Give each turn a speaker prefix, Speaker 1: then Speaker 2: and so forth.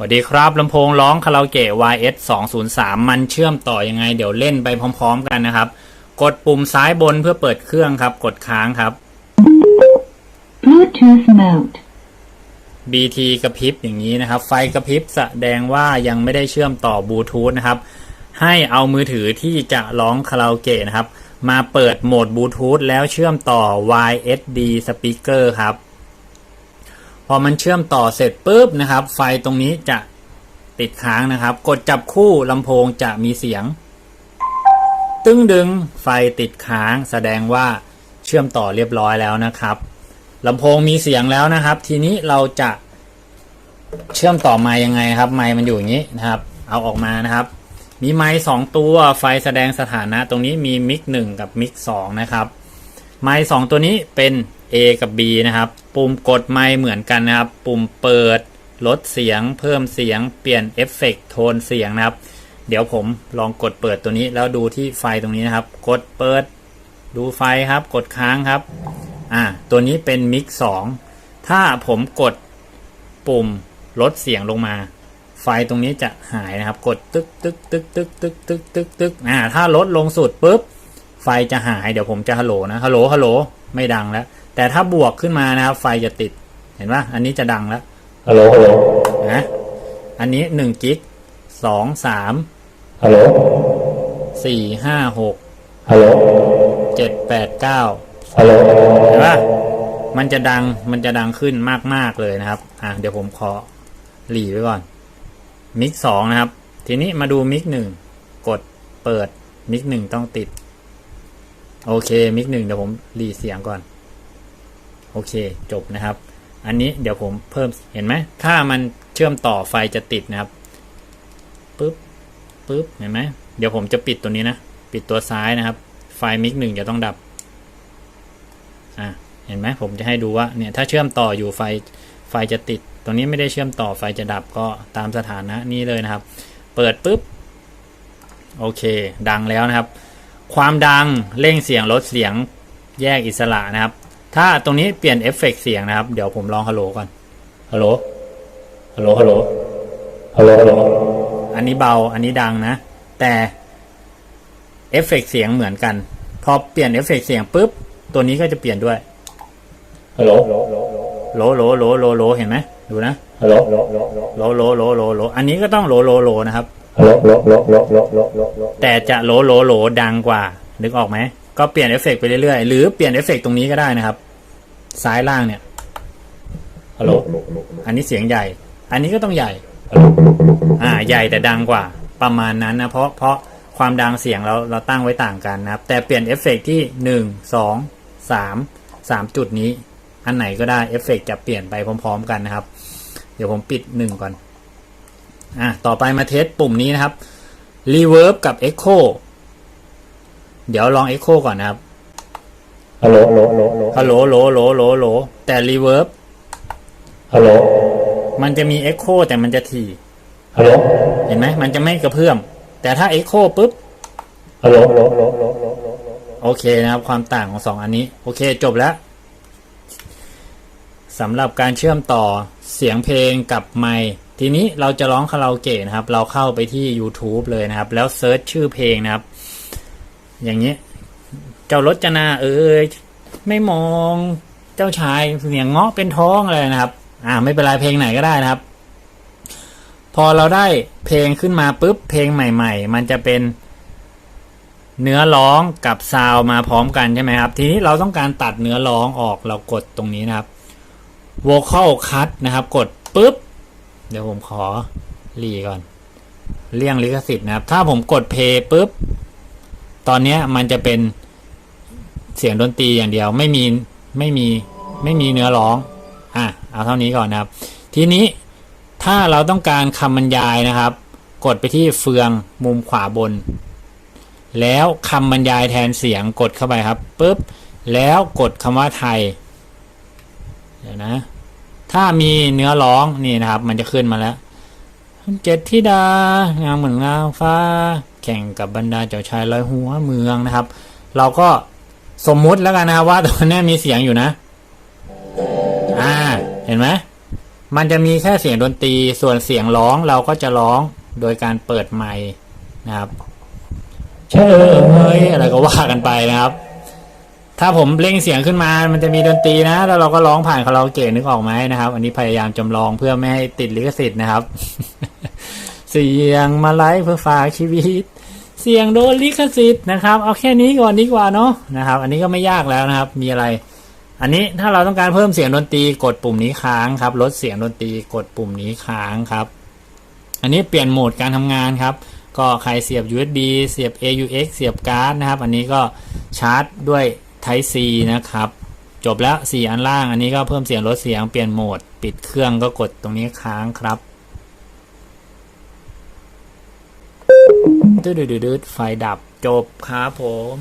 Speaker 1: สวัสดีครับลำโพงร้องคาราโอเกะ YS 203มันเชื่อมต่อยังไง เดี๋ยวเล่นไปพร้อม ๆ กันนะครับ กดปุ่มซ้ายบนเพื่อเปิดเครื่องครับ กดค้างครับ
Speaker 2: Bluetooth mode.
Speaker 1: BT กระพริบอย่างนี้นะครับ ไฟกระพริบแสดงว่ายังไม่ได้เชื่อมต่อบลูทูธนะครับ ให้เอามือถือที่จะร้องคาราโอเกะนะครับ มาเปิดโหมดบลูทูธแล้วเชื่อมต่อ YSD speaker ครับ พอมันเชื่อมต่อเสร็จปุ๊บนะครับ ไฟตรงนี้จะติดค้างนะครับ กดจับคู่ลำโพงจะมีเสียง ตึ้งดึงไฟติดค้าง แสดงว่าเชื่อมต่อเรียบร้อยแล้วนะครับลำโพงมีเสียงแล้วนะครับ ทีนี้เราจะเชื่อมต่อไมค์ยังไงครับ ไมค์มันอยู่อย่างนี้นะครับ เอาออกมานะครับ มีไมค์สองตัวไฟแสดงสถานะ ตรงนี้มีมิกหนึ่งกับมิกสองนะครับ ไมค์สองตัวนี้เป็น A กับ B นะครับ ปุ่มกดไมค์เหมือนกันนะครับ ปุ่มเปิด ลดเสียง เพิ่มเสียง เปลี่ยนเอฟเฟกต์โทนเสียงนะครับ เดี๋ยวผมลองกดเปิดตัวนี้ แล้วดูที่ไฟตรงนี้นะครับ กดเปิด ดูไฟครับ กดค้างครับ อ่า ตัวนี้เป็นมิกสองถ้าผมกดปุ่มลดเสียงลงมา ไฟตรงนี้จะหายนะครับ กดตึกตึกตึกตึกตึกตึกตึกตึกอ่า ถ้าลดลงสุดปุ๊บ ไฟจะหาย เดี๋ยวผมจะฮัลโหลนะ ฮัลโหล ฮัลโหล ไม่ดังแล้ว แต่ถ้าบวกขึ้นมานะครับ ไฟจะติด เห็นปะอันนี้จะดังแล้ว
Speaker 3: ฮัลโหลฮัลโหล
Speaker 1: นะอันนี้หนึ่งกิกสองสาม
Speaker 3: ฮัลโหล
Speaker 1: สี่ห้าหก
Speaker 3: ฮัลโหล
Speaker 1: เจ็ดแปดเก้า
Speaker 3: ฮัลโหล
Speaker 1: เห็นปะมันจะดังมันจะดังขึ้นมาก ๆ เลยนะครับ อะเดี๋ยวผมขอหลีไว้ก่อน มิกสองนะครับ ทีนี้มาดูมิกหนึ่งกดเปิดมิกหนึ่งต้องติด โอเคมิกหนึ่งเดี๋ยวผมหลีเสียงก่อนโอเคจบนะครับ อันนี้เดี๋ยวผมเพิ่มเห็นไหมถ้ามันเชื่อมต่อไฟจะติดนะครับปึ๊บปึ๊บเห็นไหมเดี๋ยวผมจะปิดตัวนี้นะ ปิดตัวซ้ายนะครับ ไฟมิกหนึ่งจะต้องดับอะเห็นไหมผมจะให้ดูว่าเนี่ยถ้าเชื่อมต่ออยู่ไฟไฟจะติดตรงนี้ไม่ได้เชื่อมต่อไฟจะดับก็ตามสถานะนี้เลยนะครับ เปิดปุ๊บโอเค ดังแล้วนะครับ ความดังเร่งเสียงลดเสียงแยกอิสระนะครับ ถ้าตรงนี้เปลี่ยนเอฟเฟกต์เสียงนะครับ เดี๋ยวผมลองฮัลโหลก่อนฮัลโหลฮัลโหลฮัลโหล
Speaker 3: ฮัลโหลฮัลโหล
Speaker 1: อันนี้เบาอันนี้ดังนะ แต่เอฟเฟกต์เสียงเหมือนกัน พอเปลี่ยนเอฟเฟกต์เสียงปุ๊บ ตัวนี้ก็จะเปลี่ยนด้วย
Speaker 3: ฮัลโหล
Speaker 1: โหลโหลโหลโหลโหลเห็นไหมดูนะ
Speaker 3: ฮัลโหล
Speaker 1: โหลโหลโหลโหลโหลอันนี้ก็ต้องโหลโหลโหลนะครับ
Speaker 3: ฮัลโหลฮัลโหลฮัลโหลฮัลโหลฮัลโหลฮัลโหลฮัลโหล
Speaker 1: แต่จะโหลโหลโหลดังกว่า นึกออกไหม ก็เปลี่ยนเอฟเฟกต์ไปเรื่อยๆ หรือเปลี่ยนเอฟเฟกต์ตรงนี้ก็ได้นะครับ ซ้ายล่างเนี่ยฮัลโหลอันนี้เสียงใหญ่ อันนี้ก็ต้องใหญ่อ่าใหญ่แต่ดังกว่าประมาณนั้นนะ เพราะเพราะความดังเสียงเราเราตั้งไว้ต่างกันนะครับ แต่เปลี่ยนเอฟเฟกต์ที่หนึ่งสองสามสามจุดนี้ อันไหนก็ได้เอฟเฟกต์จะเปลี่ยนไปพร้อม ๆ กันนะครับ เดี๋ยวผมปิดหนึ่งก่อนอะต่อไปมาเทสปุ่มนี้นะครับ Reverb กับ Echo เดี๋ยวลอง Echo ก่อนนะครับ
Speaker 3: ฮัลโหลฮัลโหลฮัลโหล
Speaker 1: ฮัลโหลโหลโหลโหลโหลแต่ Reverb
Speaker 3: ฮัลโหล
Speaker 1: มันจะมี Echo แต่มันจะถี่
Speaker 3: ฮัลโหล
Speaker 1: เห็นไหมมันจะไม่กระเพื่อม แต่ถ้า Echo ปุ๊บ
Speaker 3: ฮัลโหลฮัลโหลฮัลโหลฮัลโหลฮัลโหล
Speaker 1: โอเคนะครับ ความต่างของสองอันนี้ โอเคจบแล้วสำหรับการเชื่อมต่อเสียงเพลงกับไมค์ทีนี้เราจะร้องคาราโอเกะนะครับ เราเข้าไปที่ YouTube เลยนะครับ แล้วเซิร์ชชื่อเพลงนะครับ อย่างนี้เจ้ารจนาเอ้ยไม่มองเจ้าชายเสียงเงาะเป็นท้องอะไรนะครับ อ่า ไม่เป็นไรเพลงไหนก็ได้นะครับ พอเราได้เพลงขึ้นมาปุ๊บเพลงใหม่ ๆ มันจะเป็นเนื้อร้องกับซาวมาพร้อมกันใช่ไหมครับ ทีนี้เราต้องการตัดเนื้อร้องออกเรากดตรงนี้นะครับ vocal cut นะครับ กดปุ๊บ เดี๋ยวผมขอรีก่อน เลี่ยงลิขสิทธิ์นะครับ ถ้าผมกดเพย์ปุ๊บ ตอนเนี้ยมันจะเป็นเสียงดนตรีอย่างเดียวไม่มีไม่มีไม่มีเนื้อร้องอะเอาเท่านี้ก่อนนะครับ ทีนี้ถ้าเราต้องการคำบรรยายนะครับ กดไปที่เฟืองมุมขวาบน แล้วคำบรรยายแทนเสียงกดเข้าไปครับปุ๊บแล้วกดคำว่าไทยเดี๋ยวนะ ถ้ามีเนื้อร้องนี่นะครับ มันจะขึ้นมาแล้วเจ็ดธิดางามเหมือนงามฟ้า แข่งกับบรรดาเจ้าชายลอยหัวเมืองนะครับ เราก็สมมุติแล้วกันนะครับว่าตอนนี้มีเสียงอยู่นะ อ่า เห็นไหมมันจะมีแค่เสียงดนตรี ส่วนเสียงร้องเราก็จะร้องโดยการเปิดไมค์นะครับ
Speaker 3: เชิญ
Speaker 1: เฮ้ยอะไรก็ว่ากันไปนะครับ ถ้าผมเร่งเสียงขึ้นมา มันจะมีดนตรีนะ แล้วเราก็ร้องผ่านคาราโอเกะนึกออกไหมนะครับ อันนี้พยายามจำลองเพื่อไม่ให้ติดลิขสิทธิ์นะครับ เสียงมาไลฟ์เพื่อฝากชีวิต เสียงโดนลิขสิทธิ์นะครับ เอาแค่นี้ก่อนดีกว่าเนาะนะครับ อันนี้ก็ไม่ยากแล้วนะครับ มีอะไร อันนี้ถ้าเราต้องการเพิ่มเสียงดนตรีกดปุ่มนี้ค้างครับ ลดเสียงดนตรีกดปุ่มนี้ค้างครับ อันนี้เปลี่ยนโหมดการทำงานครับ ก็ใครเสียบ USB เสียบ AUX เสียบการ์ดนะครับ อันนี้ก็ชาร์จด้วย Type C นะครับจบแล้ว 4 อันล่างอันนี้ก็เพิ่มเสียงลดเสียงเปลี่ยนโหมด ปิดเครื่องก็กดตรงนี้ค้างครับ ดืดๆๆๆไฟดับจบครับผม